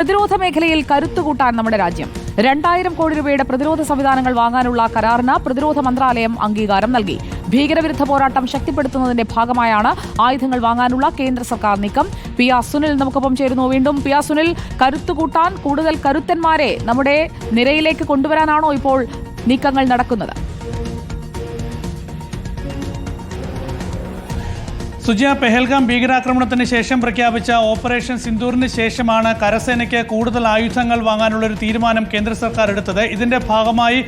പ്രതിരോധ മേഖലയിൽ കരുത്തുകൂട്ടാൻ നമ്മുടെ രാജ്യം. രണ്ടായിരം കോടി രൂപയുടെ പ്രതിരോധ സംവിധാനങ്ങൾ വാങ്ങാനുള്ള കരാറിന് പ്രതിരോധ മന്ത്രാലയം അംഗീകാരം നൽകി. ഭീകരവിരുദ്ധ പോരാട്ടം ശക്തിപ്പെടുത്തുന്നതിന്റെ ഭാഗമായാണ് ആയുധങ്ങൾ വാങ്ങാനുള്ള കേന്ദ്ര സർക്കാർ നീക്കം. പി ആർ സുനിൽ നമുക്കൊപ്പം ചേരുന്നു. വീണ്ടും പി ആർ സുനിൽ കരുത്തുകൂട്ടാൻ കൂടുതൽ കരുത്തന്മാരെ നമ്മുടെ നിരയിലേക്ക് കൊണ്ടുവരാനാണോ ഇപ്പോൾ നീക്കങ്ങൾ നടക്കുന്നത്? സുജിയ പെഹൽഗാം ഭീകരാക്രമണത്തിന് ശേഷം പ്രഖ്യാപിച്ച ഓപ്പറേഷൻ സിന്ദൂറിന് ശേഷമാണ് കരസേനയ്ക്ക് കൂടുതൽ ആയുധങ്ങൾ വാങ്ങാനുള്ള ഒരു തീരുമാനം കേന്ദ്ര സർക്കാർ എടുത്തത്. ഇതിന്റെ ഭാഗമായി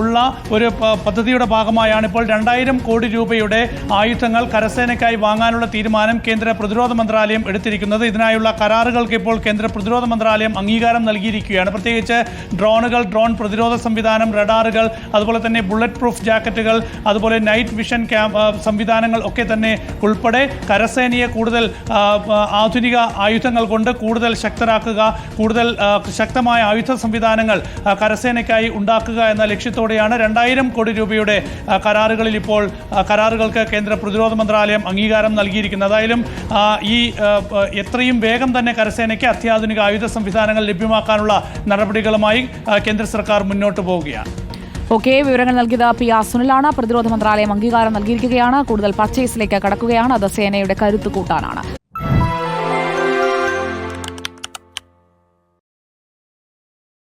ഉള്ള ഒരു പദ്ധതിയുടെ ഭാഗമായാണ് ഇപ്പോൾ രണ്ടായിരം കോടി രൂപയുടെ ആയുധങ്ങൾ കരസേനയ്ക്കായി വാങ്ങാനുള്ള തീരുമാനം കേന്ദ്ര പ്രതിരോധ മന്ത്രാലയം എടുത്തിരിക്കുന്നത്. ഇതിനായുള്ള കരാറുകൾക്ക് ഇപ്പോൾ കേന്ദ്ര പ്രതിരോധ മന്ത്രാലയം അംഗീകാരം നൽകിയിരിക്കുകയാണ്. പ്രത്യേകിച്ച് ഡ്രോണുകൾ ഡ്രോൺ പ്രതിരോധ സംവിധാനം റഡാറുകൾ അതുപോലെ തന്നെ ബുള്ളറ്റ് പ്രൂഫ് ജാക്കറ്റുകൾ അതുപോലെ നൈറ്റ് വിഷൻ സംവിധാനങ്ങൾ ഒക്കെ തന്നെ ഉൾപ്പെടെ കരസേനയെ കൂടുതൽ ആധുനിക ആയുധങ്ങൾ കൊണ്ട് കൂടുതൽ ശക്തരാക്കുക കൂടുതൽ ശക്തമായ ആയുധ സംവിധാനങ്ങൾ കരസേനയ്ക്കായി ഉണ്ടാക്കുക എന്ന ലക്ഷ്യത്തോടെയാണ് രണ്ടായിരം കോടി രൂപയുടെ കരാറുകളിൽ ഇപ്പോൾ കരാറുകൾക്ക് കേന്ദ്ര പ്രതിരോധ മന്ത്രാലയം അംഗീകാരം നൽകിയിരിക്കുന്നത്. ഏതായാലും ഈ എത്രയും വേഗം തന്നെ കരസേനയ്ക്ക് അത്യാധുനിക ആയുധ സംവിധാനങ്ങൾ ലഭ്യമാക്കാനുള്ള നടപടികളുമായി കേന്ദ്ര സർക്കാർ മുന്നോട്ട് പോവുകയാണ്. ഓക്കെ വിവരങ്ങൾ നൽകിയത് പി ആർ സുനിലാണ്. പ്രതിരോധ മന്ത്രാലയം അംഗീകാരം നൽകിയിരിക്കുകയാണ്. കൂടുതൽ പർച്ചേസിലേക്ക് കടക്കുകയാണ്. അത് സേനയുടെ കരുത്ത് കൂട്ടാനാണ്.